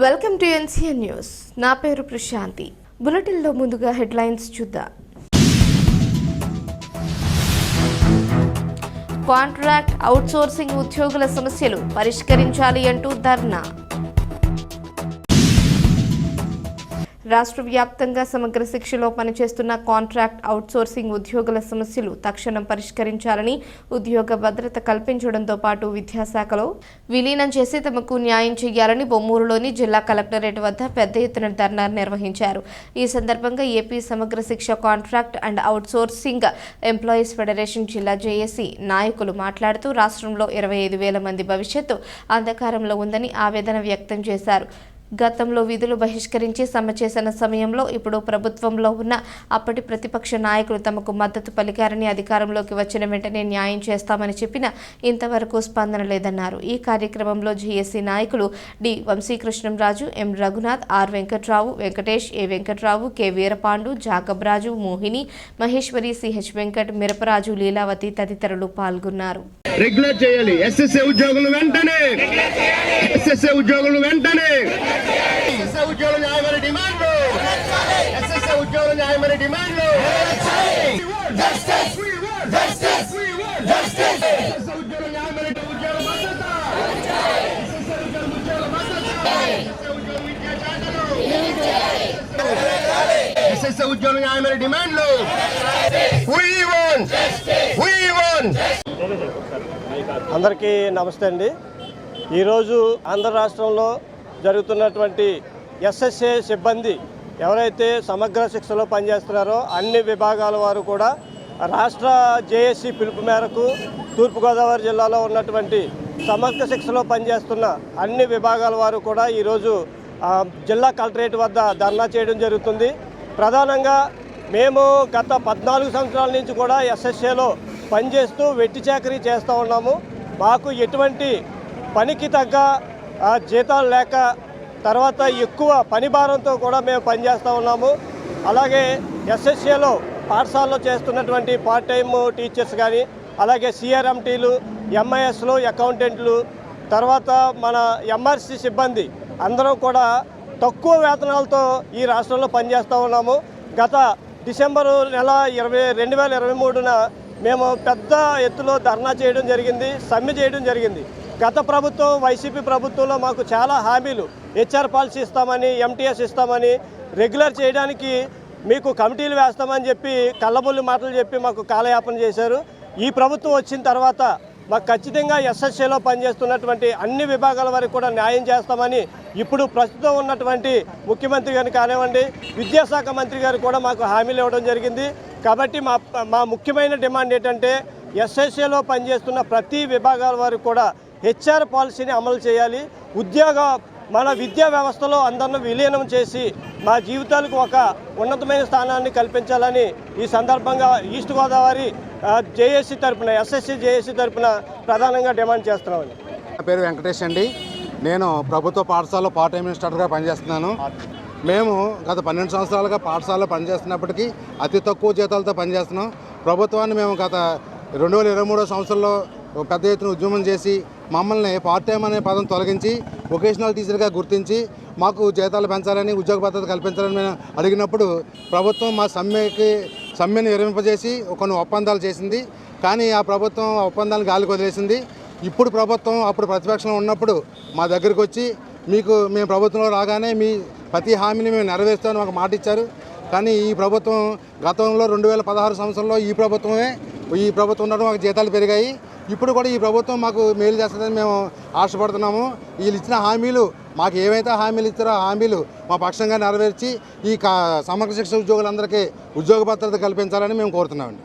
Welcome to NCN news. నా పేరు ప్రశాంతి. బులెటిన్లో ముందుగా హెడ్లైన్స్ చూద్దాం. కాంట్రాక్ట్ అవుట్సోర్సింగ్ ఉద్యోగుల సమస్యలు పరిష్కరించాలి అంటూ ధర్నా. రాష్ట్ర వ్యాప్తంగా సమగ్ర శిక్షలో పనిచేస్తున్న కాంట్రాక్ట్ అవుట్సోర్సింగ్ ఉద్యోగుల సమస్యలు తక్షణం పరిష్కరించాలని ఉద్యోగ భద్రత కల్పించడంతో పాటు విద్యాశాఖలో విలీనం చేసి తమకు న్యాయం చేయాలని బొమ్మూరులోని జిల్లా కలెక్టరేట్ వద్ద పెద్ద ఎత్తున ధర్నా నిర్వహించారు. ఈ సందర్భంగా AP Samagra Shiksha contract and outsourcing employees federation జిల్లా జేఏసీ నాయకులు మాట్లాడుతూ రాష్ట్రంలో ఇరవై ఐదు వేల మంది భవిష్యత్తు అంధకారంలో ఉందని ఆవేదన వ్యక్తం చేశారు. గతంలో విధులు బహిష్కరించి సమ్మె చేసిన సమయంలో ఇప్పుడు ప్రభుత్వంలో ఉన్న అప్పటి ప్రతిపక్ష నాయకులు తమకు మద్దతు పలికారని అధికారంలోకి వచ్చిన వెంటనే న్యాయం చేస్తామని చెప్పిన ఇంతవరకు స్పందన లేదన్నారు. ఈ కార్యక్రమంలో జేఏసీ నాయకులు D Vamsikrishnamraju M Raghunath R Venkatrao Venkatesh A Venkatrao K Veerapandu Jacobraju Mohini Maheswari CH Venkat Miraparaju Leelavathi తదితరులు పాల్గొన్నారు. రెగ్యులర్ చేయాలి. ఎస్ఎస్ఏ ఉద్యోగులు వెంటనే. ఎస్ఎస్ఏ ఉద్యోగులు వెంటనే. ఎస్ఎస్ఏ ఉద్యోగుల న్యాయమైన డిమాండ్లు ఎస్ఎస్ఏ ఉద్యోగుల న్యాయమైన డిమాండ్లు ఎస్ఎస్ఏ ఉద్యోగుల న్యాయమైన డిమాండ్లు. We want! We జగన్ అందరికీ నమస్తే అండి. ఈరోజు ఆంధ్ర రాష్ట్రంలో జరుగుతున్నటువంటి ఎస్ఎస్ఏ సిబ్బంది ఎవరైతే సమగ్ర శిక్షలో పనిచేస్తున్నారో అన్ని విభాగాల వారు కూడా రాష్ట్ర జేఏసీ పిలుపు మేరకు తూర్పుగోదావరి జిల్లాలో ఉన్నటువంటి సమగ్ర శిక్షలో పనిచేస్తున్న అన్ని విభాగాల వారు కూడా ఈరోజు జిల్లా కలెక్టరేట్ వద్ద ధర్నా చేయడం జరుగుతుంది. ప్రధానంగా మేము గత పద్నాలుగు సంవత్సరాల నుంచి కూడా ఎస్ఎస్ఏలో పనిచేస్తూ వెట్టి చాకరీ చేస్తూ ఉన్నాము. మాకు ఎటువంటి పనికి తగ్గ ఆ, జీతాలు లేక తర్వాత ఎక్కువ పని భారంతో కూడా మేము పనిచేస్తూ ఉన్నాము. అలాగే ఎస్ఎస్ఏలో పాఠశాలలో చేస్తున్నటువంటి పార్ట్ టైం టీచర్స్ కానీ అలాగే సిఆర్ఎంటీలు ఎంఐఎస్లు అకౌంటెంట్లు తర్వాత మన ఎంఆర్సి సిబ్బంది అందరం కూడా తక్కువ వేతనాలతో ఈ రాష్ట్రంలో పనిచేస్తూ ఉన్నాము. గత డిసెంబరు నెల ఇరవై రెండు వేల ఇరవై మూడున మేము పెద్ద ఎత్తులో ధర్నా చేయడం జరిగింది సమ్మె చేయడం జరిగింది. గత ప్రభుత్వం వైసీపీ ప్రభుత్వంలో మాకు చాలా హామీలు. హెచ్ఆర్ పాలసీ ఇస్తామని ఎంటీఎస్ ఇస్తామని రెగ్యులర్ చేయడానికి మీకు కమిటీలు వేస్తామని చెప్పి కళ్ళబొల్లి మాటలు చెప్పి మాకు కాలయాపన చేశారు. ఈ ప్రభుత్వం వచ్చిన తర్వాత మాకు ఖచ్చితంగా ఎస్ఎస్ఏలో పనిచేస్తున్నటువంటి అన్ని విభాగాల వరకు కూడా న్యాయం చేస్తామని ఇప్పుడు ప్రస్తుతం ఉన్నటువంటి ముఖ్యమంత్రి గారిని కానివ్వండి విద్యాశాఖ మంత్రి గారు కూడా మాకు హామీలు ఇవ్వడం జరిగింది. కాబట్టి మా మా ముఖ్యమైన డిమాండ్ ఏంటంటే ఎస్ఎస్ఏలో పనిచేస్తున్న ప్రతి విభాగాల వారికి కూడా హెచ్ఆర్ పాలసీని అమలు చేయాలి. ఉద్యోగ మన విద్యా వ్యవస్థలో అందరిని విలీనం చేసి మా జీవితాలకు ఒక ఉన్నతమైన స్థానాన్ని కల్పించాలని ఈ సందర్భంగా ఈస్ట్ గోదావరి జేఏసీ తరపున ఎస్ఎస్సి జేఏసీ తరపున ప్రధానంగా డిమాండ్ చేస్తున్నామండి. నా పేరు వెంకటేష్ అండి. నేను ప్రభుత్వ పాఠశాలలో పార్ట్ టైం మినిస్టర్గా పనిచేస్తున్నాను. మేము గత పన్నెండు సంవత్సరాలుగా పాఠశాలలో పనిచేస్తున్నప్పటికీ అతి తక్కువ జీతాలతో పనిచేస్తున్నాం. ప్రభుత్వాన్ని మేము గత రెండు వేల ఇరవై మూడో సంవత్సరంలో పెద్ద ఎత్తున ఉద్యమం చేసి మమ్మల్ని పార్ట్ టైం అనే పదం తొలగించి వొకేషనల్ టీచర్గా గుర్తించి మాకు జీతాలు పెంచాలని ఉద్యోగ భద్రత కల్పించాలని మేము అడిగినప్పుడు ప్రభుత్వం మా సమ్మెకి సమ్మెను విరమింపజేసి కొన్ని ఒప్పందాలు చేసింది. కానీ ఆ ప్రభుత్వం ఆ ఒప్పందాలను గాలికి వదిలేసింది. ఇప్పుడు ప్రభుత్వం అప్పుడు ప్రతిపక్షంలో ఉన్నప్పుడు మా దగ్గరికి వచ్చి మీకు మేము ప్రభుత్వంలో రాగానే మీ ప్రతి హామీని మేము నెరవేరుస్తామని మాకు మాట ఇచ్చారు. కానీ ఈ ప్రభుత్వం గతంలో రెండు వేల పదహారు సంవత్సరంలో ఈ ప్రభుత్వమే ఈ ప్రభుత్వం ఉండడం మాకు జీతాలు పెరిగాయి. ఇప్పుడు కూడా ఈ ప్రభుత్వం మాకు మేలు చేస్తుందని మేము ఆశపడుతున్నాము. వీళ్ళు ఇచ్చిన హామీలు మాకు ఏవైతే హామీలు ఇచ్చారో హామీలు మా పక్షంగా నెరవేర్చి ఈ కా సమగ్ర శిక్ష ఉద్యోగులందరికీ ఉద్యోగ భద్రత కల్పించాలని మేము కోరుతున్నామండి.